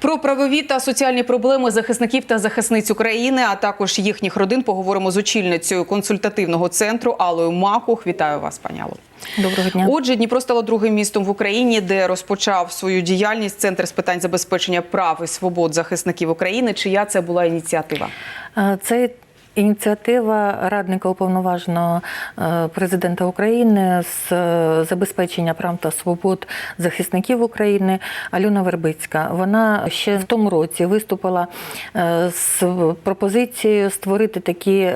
Про правові та соціальні проблеми захисників та захисниць України, а також їхніх родин, поговоримо з очільницею консультативного центру Алою Макух. Вітаю вас, пані Алло. Доброго дня. Отже, Дніпро стало другим містом в Україні, де розпочав свою діяльність центр з питань забезпечення прав і свобод захисників України. Чия це була ініціатива? Е, Це ініціатива радника уповноваженого е, президента України з е, забезпечення прав та свобод захисників України Альона Вербицька. Вона ще в тому році виступила е, з пропозицією створити такі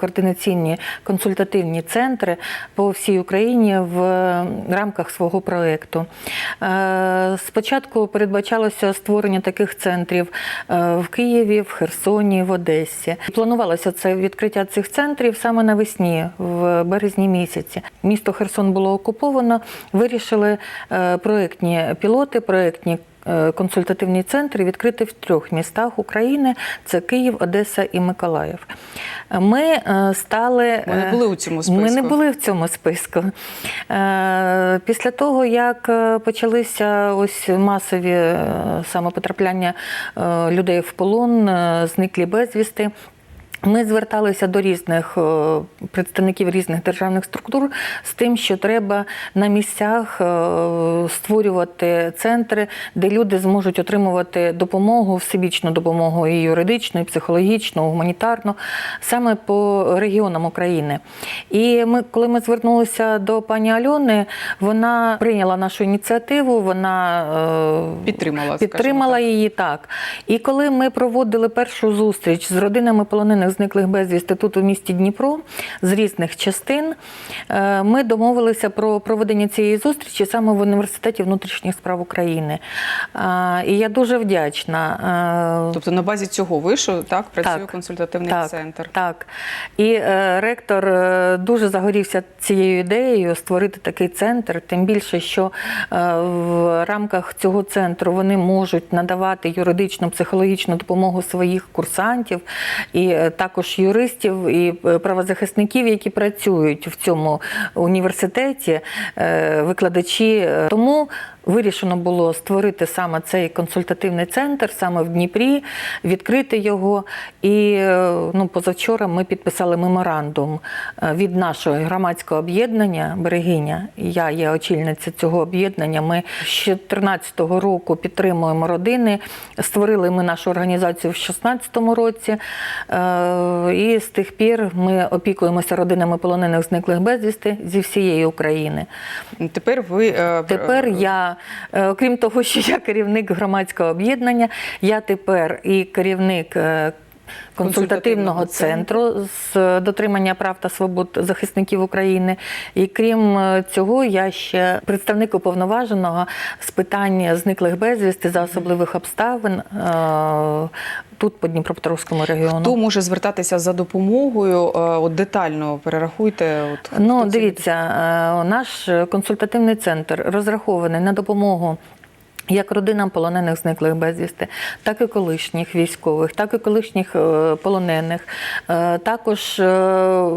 координаційні консультативні центри по всій Україні в рамках свого проєкту. Спочатку передбачалося створення таких центрів в Києві, в Херсоні, в Одесі. Планувалося це відкриття цих центрів саме навесні, в березні місяці. Місто Херсон було окуповано. Вирішили е, проєктні пілоти, проєктні е, консультативні центри відкрити в трьох містах України: це Київ, Одеса і Миколаїв. Ми е, стали Ми не були у цьому списку. Ми не були в цьому списку. Після того, як почалися ось масові саме потрапляння е, людей в полон, зниклі безвісти. Ми зверталися до різних е, представників різних державних структур з тим, що треба на місцях е, створювати центри, де люди зможуть отримувати допомогу, всебічну допомогу і юридичну, і психологічну, гуманітарну, саме по регіонам України. І ми, коли ми звернулися до пані Альони, вона прийняла нашу ініціативу, вона е, Підтримала, підтримала так. її так. І коли ми проводили першу зустріч з родинами полонених зниклих безвісти тут у місті Дніпро з різних частин, е, ми домовилися про проведення цієї зустрічі саме в університеті внутрішніх справ України. І я дуже вдячна. е, Тобто на базі цього вишу так працює Так, консультативний так, центр. Так. І е, ректор е, дуже загорівся цією ідеєю створити такий центр, тим більше, що е, в рамках цього центру вони можуть надавати юридичну, психологічну допомогу своїх курсантів і е, також юристів і е, правозахисників, які працюють в цьому університеті, е, викладачі. Тому Вирішено було створити саме цей консультативний центр саме в Дніпрі, відкрити його. І е, ну, позавчора ми підписали меморандум е, від нашого громадського об'єднання Берегиня. Я є очільниця цього об'єднання. Ми з 2014 року підтримуємо родини. Створили ми нашу організацію в 2016 році. Е, І з тих пір ми опікуємося родинами полонених зниклих безвісти зі всієї України. Тепер ви Тепер я, окрім того, що я керівник громадського об'єднання, я тепер і керівник. Консультативного центру з дотримання прав та свобод захисників України, і крім е, цього, я ще представник уповноваженого з питань зниклих безвісти за особливих обставин е, тут по Дніпропетровському регіону. хто може звертатися за допомогою? Е, От детально перерахуйте. От, Ну, дивіться, наш консультативний центр розрахований на допомогу. Як родинам полонених зниклих безвісти, так і колишніх військових, так і колишніх е, полонених, Е, також е,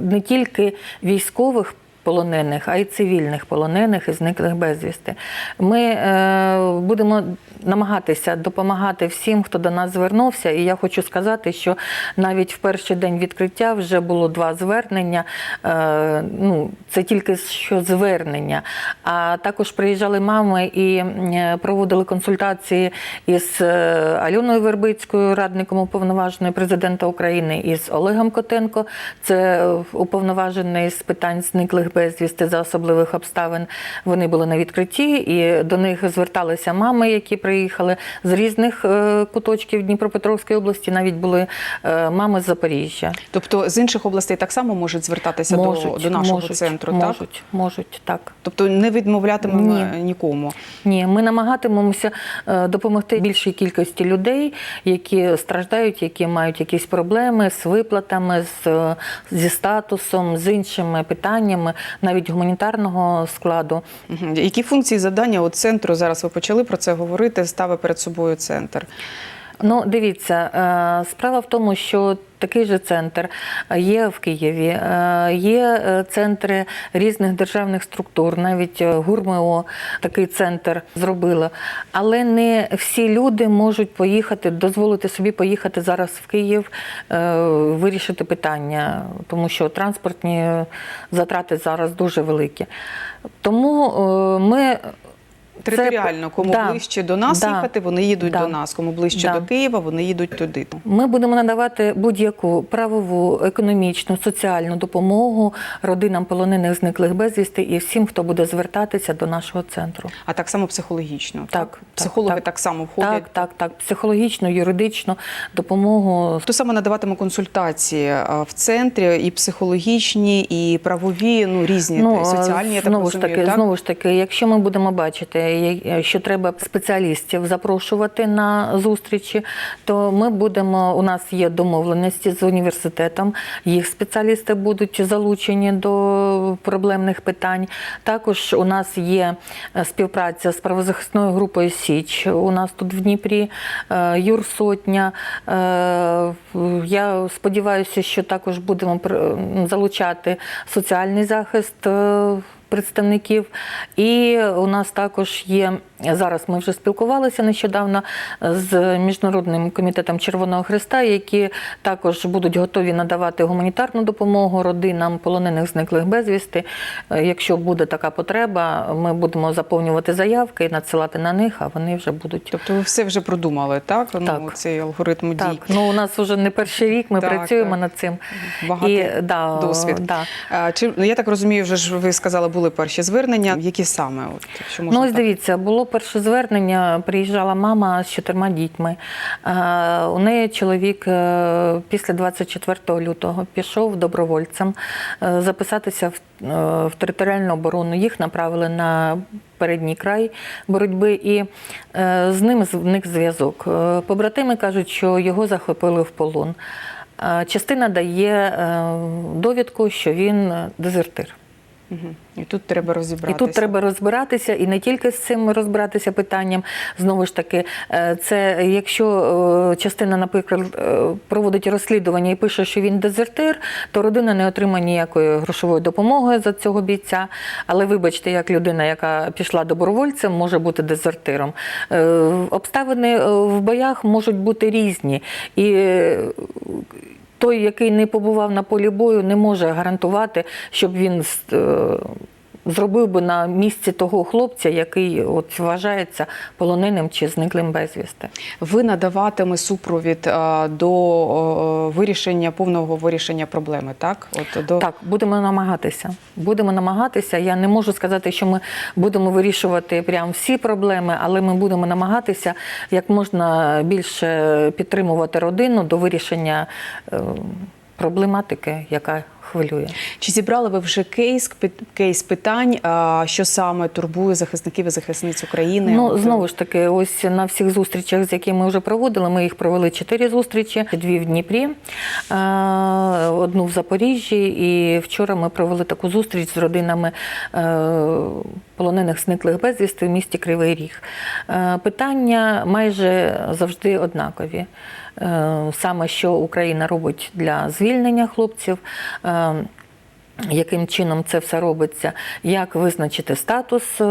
не тільки військових полонених, а й цивільних полонених і зниклих безвісти. Ми е, будемо намагатися допомагати всім, хто до нас звернувся. І я хочу сказати, що навіть в перший день відкриття вже було два звернення. Е, ну, це тільки що звернення. А також приїжджали мами і е, проводили консультації із Альоною Вербицькою, радником уповноваженої президента України, і з Олегом Котенко, це уповноважений з питань зниклих безвісти за особливих обставин. Вони були на відкритті, і до них зверталися мами, які приїхали з різних е, куточків Дніпропетровської області. Навіть були е, мами з Запоріжжя. Тобто з інших областей так само можуть звертатися до, до нашого можуть, центру, можуть, так? можуть, так. Тобто не відмовлятимемо Ні. нікому. Ні, ми намагатимемося е, допомогти більшій кількості людей, які страждають, які мають якісь проблеми з виплатами, з, зі статусом, з іншими питаннями, навіть гуманітарного складу. Які функції завдання у центру зараз ви почали про це говорити? Ставить перед собою центр. Ну, дивіться, е, справа в тому, що такий же центр є в Києві, е, є е, центри різних державних структур, навіть ГУРМО такий центр зробило. Але не всі люди можуть поїхати, дозволити собі поїхати зараз в Київ, вирішити питання, тому що транспортні затрати зараз дуже великі. Тому ми. Територіально, кому Да, ближче до нас да, їхати, вони їдуть да, до нас. Кому ближче да. до Києва, вони їдуть туди. Ми будемо надавати будь-яку правову, економічну, соціальну допомогу родинам полонених зниклих безвісти і всім, хто буде звертатися до нашого центру. А так само психологічно. Так, Так, психологи так, так. само входять. Так, так, так. Психологічну, юридичну допомогу. Хто саме надаватиме консультації в центрі, і психологічні, і правові, ну різні і соціальні. Я так знову ж таки, так? знову ж таки, якщо ми будемо бачити, що треба спеціалістів запрошувати на зустрічі, то ми будемо. У нас є домовленості з університетом. Їх спеціалісти будуть залучені до проблемних питань. Також у нас є е, співпраця з правозахисною групою Січ. У нас тут в Дніпрі е, Юрсотня. Е, Я сподіваюся, що також будемо залучати соціальний захист. Представників, і у нас також є зараз. Ми вже спілкувалися нещодавно з міжнародним комітетом Червоного Христа, які також будуть готові надавати гуманітарну допомогу родинам полонених зниклих безвісти. Е, Якщо буде така потреба, ми будемо заповнювати заявки і надсилати на них, а вони вже будуть. Тобто ви все вже продумали, так? Ну, цей алгоритм дій. Так, ну у нас вже не перший рік. Ми Так, працюємо так. над цим. Багатий да, досвід. Да. А, Чи ну я так розумію, вже ж ви сказали, були перші звернення. Які саме? От, якщо можна Ну, ось так? дивіться, було перше звернення. Приїжджала мама з чотирма дітьми. Е, У неї чоловік е, після 24 лютого пішов добровольцем е, записатися в, територіальну оборону. Їх направили на передній край боротьби, і з ним зник зв'язок. Побратими кажуть, що його захопили в полон. Частина дає довідку, що він дезертир. Мгм. І тут треба І тут треба розбиратися, і не тільки з цим розбиратися питанням. Знову ж таки, е, це якщо е, частина, наприклад, е, проводить розслідування і пише, що він дезертир, то родина не отримає ніякої грошової допомоги за цього бійця. Але вибачте, як людина, яка пішла добровольцем, може бути дезертиром. Обставини в боях можуть бути різні. І той, який не побував на полі бою, не може гарантувати, щоб він е, зробив би на місці того хлопця, який от вважається полоненим чи зниклим безвісти. Ви надаватиме супровід а, до о, вирішення повного вирішення проблеми, так? От до Так, будемо намагатися. Будемо намагатися. Я не можу сказати, що ми будемо вирішувати прям всі проблеми, але ми будемо намагатися як можна більше підтримувати родину до вирішення е, проблематики, яка хвилює. чи зібрали ви вже кейс кейс питань, а, що саме турбує захисників і захисниць України? Ну знову ж таки, ось на всіх зустрічах, з якими ми вже проводили, ми їх провели чотири зустрічі: дві в Дніпрі, одну в Запоріжжі. І вчора ми провели таку зустріч з родинами е, полонених зниклих безвісти в місті Кривий Ріг. Е, Питання майже завжди однакові. Е, Саме що Україна робить для звільнення хлопців. Е, яким чином це все робиться, як визначити статус е,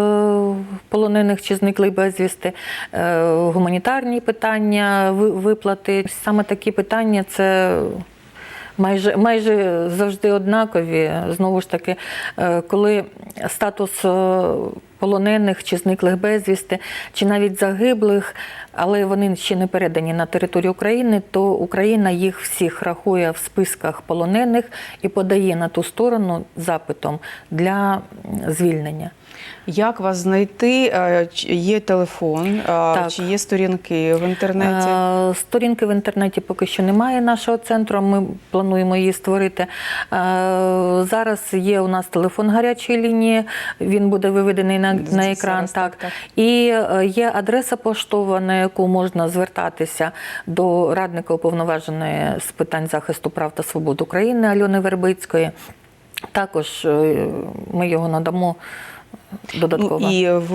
полонених чи зниклих безвісти, е, гуманітарні питання, виплати. Саме такі питання це. Майже майже завжди однакові. Знову ж таки, е, коли статус полонених чи зниклих безвісти, чи навіть загиблих, але вони ще не передані на територію України, то Україна їх всіх рахує в списках полонених і подає на ту сторону запитом для звільнення. Як вас знайти? Е, Є телефон, Так. чи є сторінки в інтернеті? Е, Сторінки в інтернеті поки що немає нашого центру. Ми плануємо її створити. Е, Зараз є у нас телефон гарячої лінії. Він буде виведений на, на екран. так, так. І е, є адреса поштова, на яку можна звертатися до радника уповноваженої з питань захисту прав та свобод України Альони Вербицької. Також е, ми його надамо додатково. Ну, і в,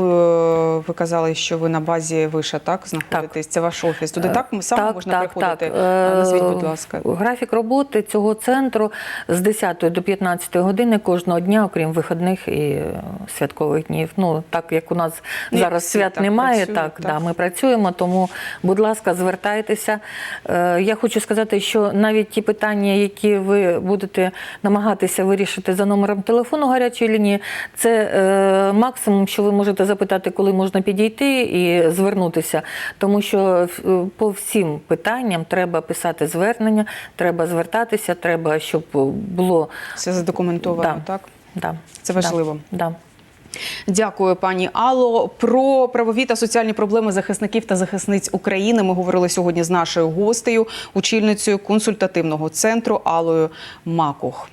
ви казали, що ви на базі виша, так знаходитесь? Це ваш офіс. Туди так саме так, можна так, приходити? Так. Назвіть, будь Е, ласка. Графік роботи цього центру з 10 до 15 години кожного дня, окрім вихідних і е, святкових днів. Ну так як у нас Ну, зараз свят так немає, працюють, так, так. Да, ми працюємо. Тому, будь ласка, звертайтеся. Е, Я хочу сказати, що навіть ті питання, які ви будете намагатися вирішити за номером телефону гарячої лінії, це е, максимум, що ви можете запитати, коли можна підійти і звернутися. Тому що е, по всім питанням треба писати звернення, треба звертатися, треба, щоб було Все задокументовано, Да. так? да, Це важливо. Да, да. Дякую, пані Алло. Про правові та соціальні проблеми захисників та захисниць України ми говорили сьогодні з нашою гостею, очільницею консультативного центру Алою Макух.